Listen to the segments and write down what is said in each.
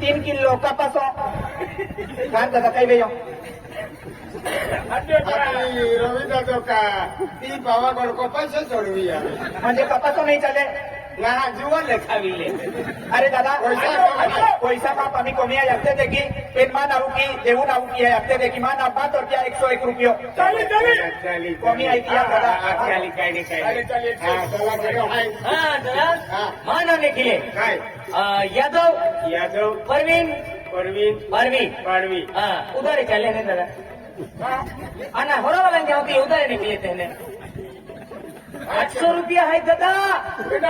तीन किलो कपास. कान दादा काही भाई हो. रवी दादा का ती बाबा गडको पैसे सोडवी म्हणजे कपासो नाही चाले ના જીવન લખાવી લે. અરે દાદಾ પૈસા બાપ আমি কমিয়ে যাচ্ছে দেখি এর মান আরো কি એવું આવું কি આપતે দেখি মান આપવા તો ક્યાં એકસો એક રૂપિયો. ચાલી ચાલી. કમી આવી ગયા દાદા? ચાલી કાઈ નહીં હા માન અને કિલે યાદવ. યાદવ. પરવીન. પરવીન. પરવીન પરવીન હા ઉધારે ચાલે ને દાદા. આના હોરા વાળા આવતી ઉધારે નીકળે તેને આઠસો રૂપિયા હાય દાદા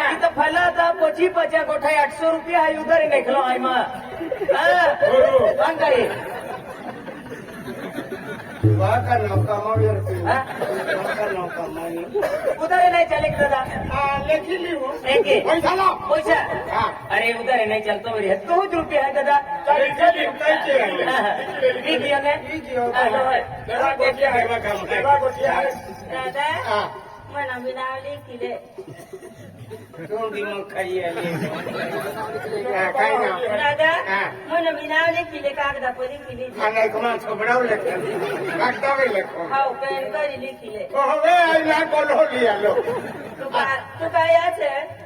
ઈ તો ફલા તા પછી પચા ગોઠાય આઠસો રૂપિયા હાય ઉધારી નાખલો આમાં કાંકાઈ ઉધારે નહીં ચાલે દાદા લેખી લીધું પૈસા પૈસા અરે ઉધારે નહીં ચાલતો વળી હજ બહુ જ રૂપિયા હે દાદા ઈ ગયો ને ઈ ગયો દાદા લખે લે તો કયા આ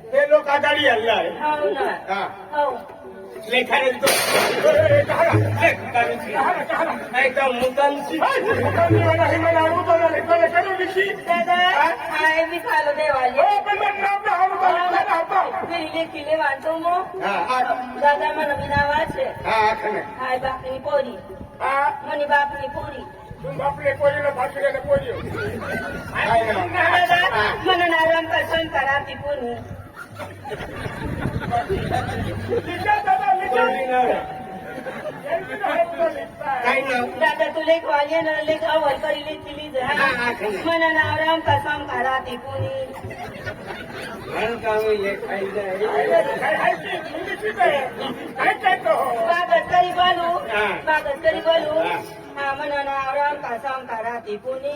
એ લોકો આગાડી હલ્લા હાઉ ના હા હાઉ લેખાને તો એકદમ મુતનસી દાદા હા? એ બી ખાલો દેવાય. ફરી લેખી લે વાંધો મો. આ દાદા મને બનાવવા છે. હા બાપની પોરી. મને બાપની પોરી. દાદા મને નારાયણ પસંદ કરાતી પૂરી. काय नाव दादा तुले ग्वाले न? लेख अवर करीले चिली जाय मन नावराम कसम काढा ते कोणी? बागत करी बोलू बागत करी बोलू. हा. मन नावराम कसम काढा ते कोणी?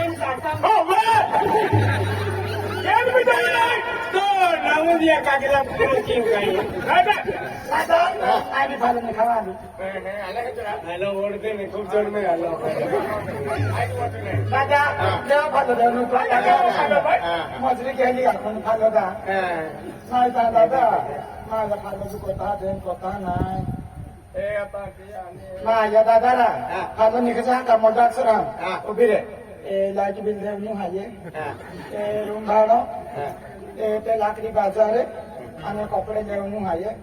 त्याच्या आधीला येऊ काही. काय आधी झालं नाही खावा आधी खायला ओढते नाही खूप जड नाही आलो. दादा जेव्हा खाल्लं होतं मी तुला दादा मजली दादा माझा खाल्लं चुकत हा जैन स्वतः नाही माझ्या दादाला. खाल्लं निघायचा का मोठा अक्षर उभी रे. लाइट बिल रेव्हन्यू हाय रूम भाडं. રૂમ ભાડો હા એ તે લાકડી બાજારે અને કપડે લેવાનું હાયે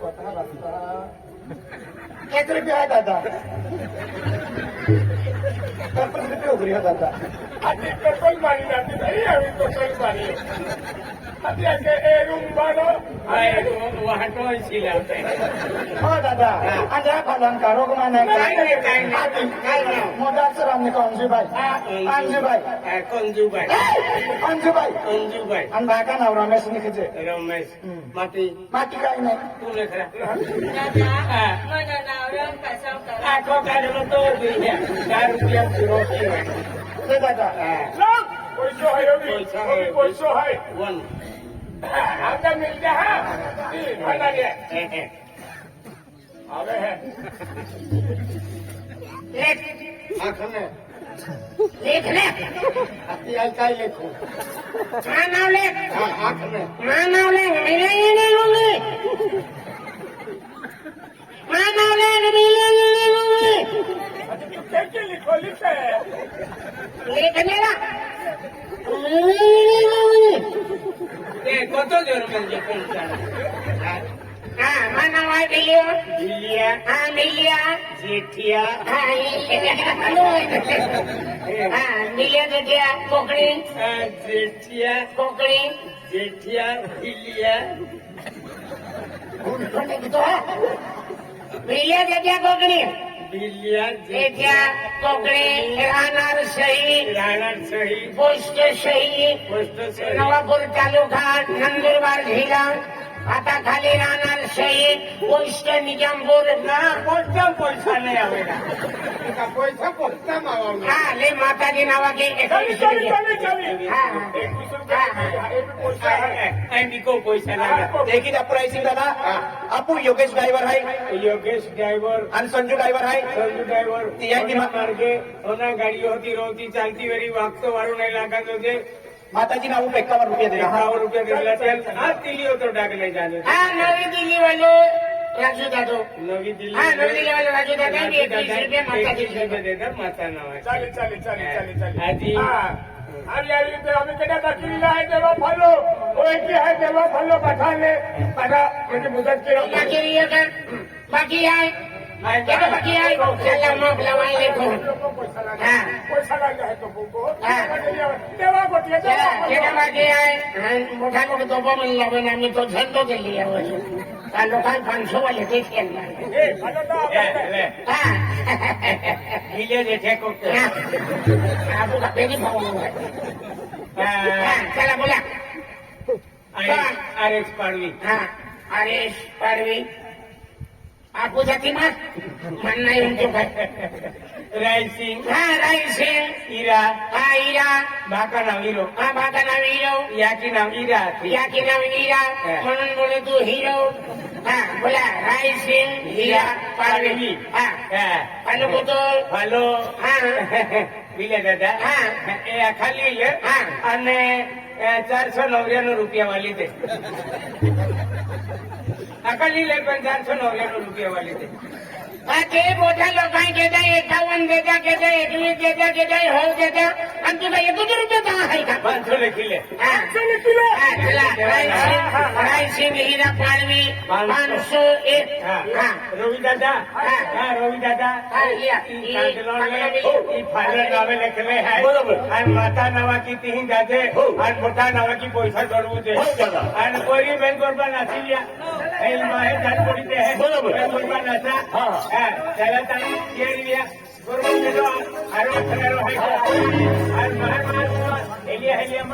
કોથા રસ્તા એક રૂપિયા હે દાદા પચાસ રૂપિયા ઉભરી હે દાદા આજે પેટ્રોલ મારી નાખી નહીં આવી પેટ્રોલ મારી দাদা আজ পালন কারও রমেশ कोई है योगी योगी कोई है वन आपका मिल गया बना गया आवे है। एक आँखों में लेख ले हथियार ले आँख ले लिखो लिखे लिखने का কত জন মানে হ্যাঁ আমার নাম হয় বিলিয়া বিলিয়া হ্যাঁ বিলিয়া জেঠিয়া হ্যাঁ হ্যাঁ বিলিয়া জেঠিয়া কোকড়ি হ্যাঁ জেঠিয়া কোকড়ি জেঠিয়া বিলিয়া বিলিয়া জেঠিয়া কোকড়ি बेटिया कोकड़े राणार सही राणार सही पोस्ट सही पोस्ट सही नवापुर तालुका नंदुरबार जिला આવેલા પૈસા પોસ્ટમાં આવવાનું हा ले माताजी नावाची ચાલી ચાલી एकोणीसशे ચાલી ચાલી હા, હા. એકવીસ રૂપિયા એ બી પૈસા હે. એમ બીકો પૈસા લાગે देखिए द प्राइसिंग दादा आपू योगेश ड्राइवर है યોગેશ ડ્રાઈવર અને સંજુ ड्राइवर है સંજુ ડ્રાઈવર ત્યાં ઓના માર્ગે ઓના ગાડીઓ હતી રોતી ચાલતી વેરી વાગતો વાળું નહીં લાગાતો છે માતાજીના હું એકાવન રૂપિયા દે. રૂપિયા કેટલા આ દિલ્હી તો ડાક લઈ જાને. હા નવી દિલ્હી વાલે રાજુ દાદો. નવી દિલ્હી હા નવી દિલ્હી વાલે રાજુ દાદા ને રૂપિયા માતાજી દેતા માતા ના ચાલે ચાલે ચાલે ચાલે ચાલે. હાજી. બાકી કેનો બકિયા ચાલા માં બલાવાઈ લે કોણ હા પૈસા લાગે હે તો બોકો હા દેવા બટિયા દેવા કેનો બકિયા મોટા મોટા દોબા મન લાવે ને અમે તો અરેશ પાડવી હા અરેશ પાડવી. આખું જાતિમાં હા રાયસિંહ. હીરા. હા હીરા. બાકા નામ હીરો. હા બાકા નામ હીરો યાકી નામ હીરા. યાકી નામ હીરા મનન તું હીરો? હા બોલા રાયસિંહ હીરા પાર્વતી હા. હાલો બોતો હાલો. હા. બીલે દાદા. હા. એ ખાલી લે હા. અને ચારસો નવ્યાણું રૂપિયામાં લીધે. નકલી લે પણ ચારસો નવ્યાણું રૂપિયા વાળી છે. આ તે મોટા લોકો કેતા એકાવન કેતા કેતા એકવીસ કેતા કેતા હોવ કેતા అందులో ఎగుదు రూపాయి పంచుల కిలో పంచుల కిలో રાયસિંહ હીરા પાડવી પાંચસો એક રવિ દાદા હા રવિ દાદા માતા નવા કી તિહી જાતે અને મોટા નવા કી પૈસા જોડવું છે અને કોઈ બેન ગોરબા નાસી ગયા માહે જાત પડી દે બરોબર ગોરબા નાસા હા હા ચાલે તારી કેરી લ્યા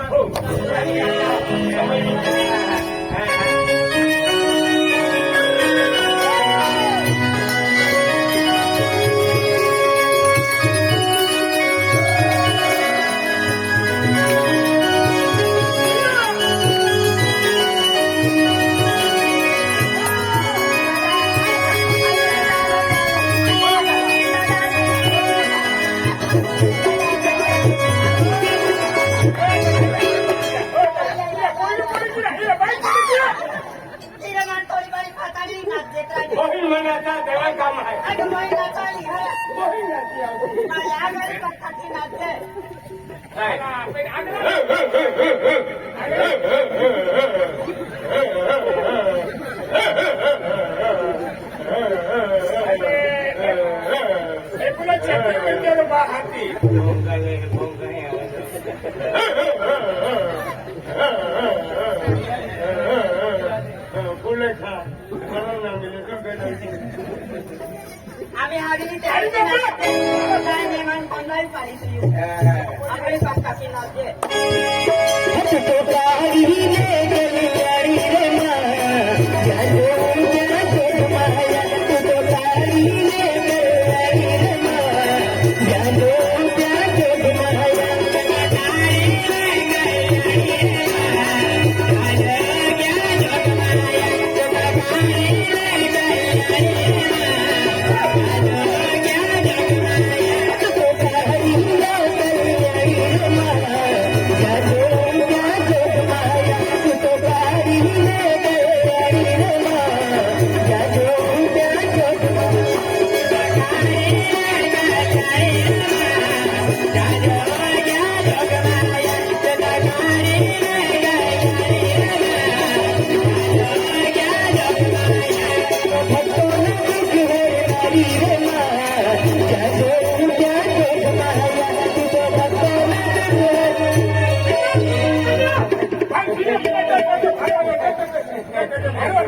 ديوان کام آهي موهين راتي هه موهين راتي آهي يا گھرن پتا تي نات آهي ها ۽ اڏا هه هه هه هه هه هه રીતે આવી રીતે કાંઈ મહેમાન બંધાઈ પાડી கையிலே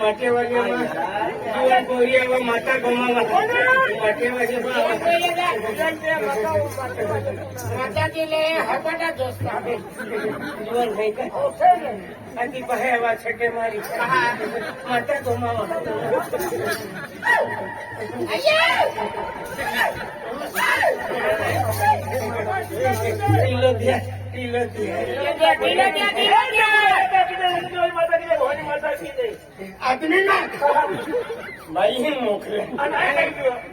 તો કોને ભાઈ હું તે રામજી આયો! માતા ગોમા માતા ગોમા માટે વાલિયા માટે વાલિયા જીવન કોરિયા માતા ગોમા માટે વાલિયા માતાજી લે હબટા દોસ્ત જીવન થઈ ગયું આથી પહે આવા છકે મારી માતા ગોમા તિલોદિયા આદમી ના ભાઈ મોકલે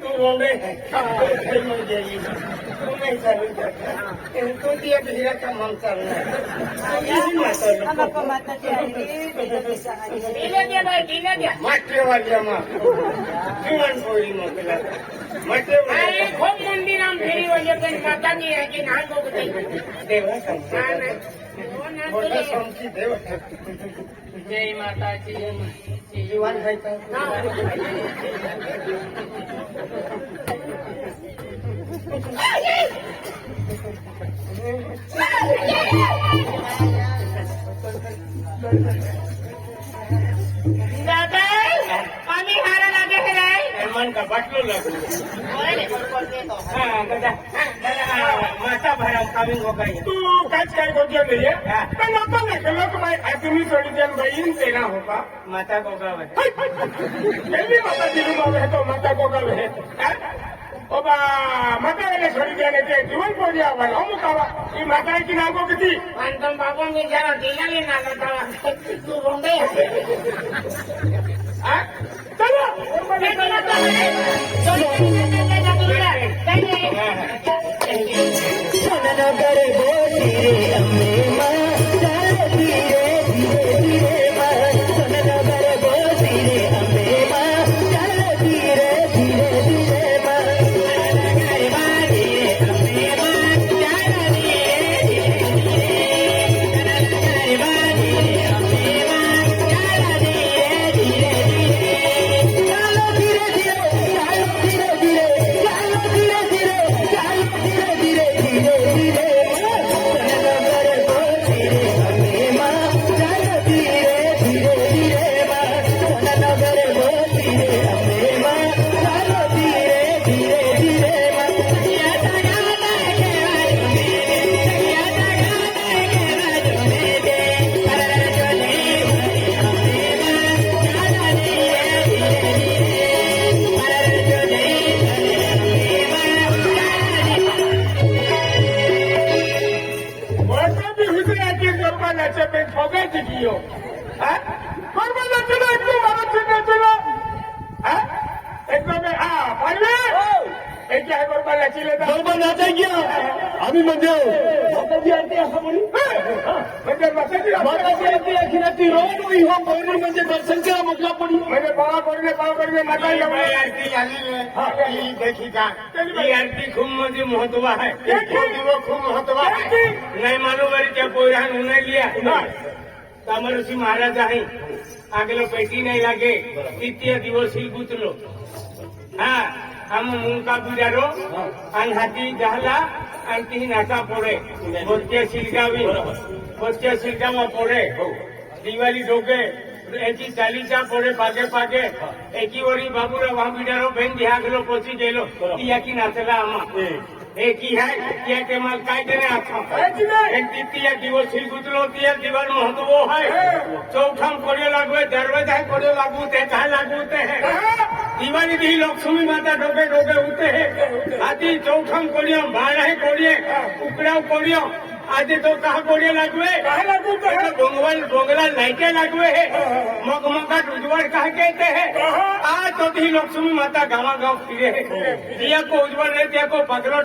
તું રોમે તું ત્યાં બીજા કામ આમ ચાલુ આમાં માતાજી આવી બેટા પૈસા આવી ઢીલો દ્યા ભાઈ ઢીલો દ્યા માટે વાલિયામાં જીવન કોરી મોકલા માટે અરે ખૂબ મંદિર આમ ફેરી વળ્યો કે માતાજી જય માતાજી. બાટલો માતા ભરાવ કામિંગ વગાઈ તું કાચ કાય ગોગ્યો લઈએ પણ નતો ને કે લોક ભાઈ આદમી છોડી દેન ભાઈ ઇન તેના હોપા માતા ગોગાવે જલ્દી માતા દીનું આવે તો માતા ગોગાવે ઓબા માતા એને છોડી દેને તે જીવન છોડી આવવાનો અમુક આવા એ માતા કી નાગો કીધી પણ તમ બાબો ને જરા ઢીલા લે. ના કરતા તું રોંદે આ I'm তোকে জিটিও হ্যাঁ? কর্মদা ছিল একটু ভালো ছিল ছিল হ্যাঁ? একদমে আ পারলে এই যে একবার পারলে ছিল করব না চাই গিয়া আমি মধ্যে। মাতাজি আরতি আসা বলি? হ্যাঁ, মধ্যে মাতাজি মাতাজি আরতি আখি রাতি রোজ ওই হোম বলি হ্যাঁ। মহতবা है খুব মহতবা नहीं मालूम है क्या कोई रहन नहीं लिया ના કામરસી મહારાજ અહીં આગલો પેટી નહીં લાગે તૃતીય દિવસી ગુતલો હા આમ મુંકા બુજારો અને હાથી જહલા અને તી નાકા પડે વચ્ચે સિલગાવી વચ્ચે સિલગામાં પડે દિવાળી ઢોકે એકી ચાલીસા પડે પાગે પાગે એકી વળી બાબુરા વાહ બિડારો બેન દિહાગલો પહોંચી ગયેલો ઈ આખી નાચેલા આમાં એકી હે ત્યાં કે માલ કાઢે ને આખા એક તૃતીય દિવસી ગુજરો તિયર દિવાળ મહત્વ હોય ચૌથામ કોડ્યો લાગવે દરવાજા કોડ્યો લાગવું તે કા લાગવું તે હે દિવાળી દી લક્ષ્મી માતા ડોકે ડોકે ઉતે હે આથી ચૌથામ કોડ્યો ભાડા કોડીએ ઉકડાવ કોડ્યો આજે તો કાહ કોડીએ લાગવે કાહ લાગવું તે હે? ડોંગવલ ડોંગલા લાઈટે લાગવે હે મગમગા ઉજવળ કાહ કહેતે હે આ તો દી લક્ષ્મી માતા ગાવા ગાવ ફિરે હે દિયા કો ઉજવળ રે ત્યાં કો પગલો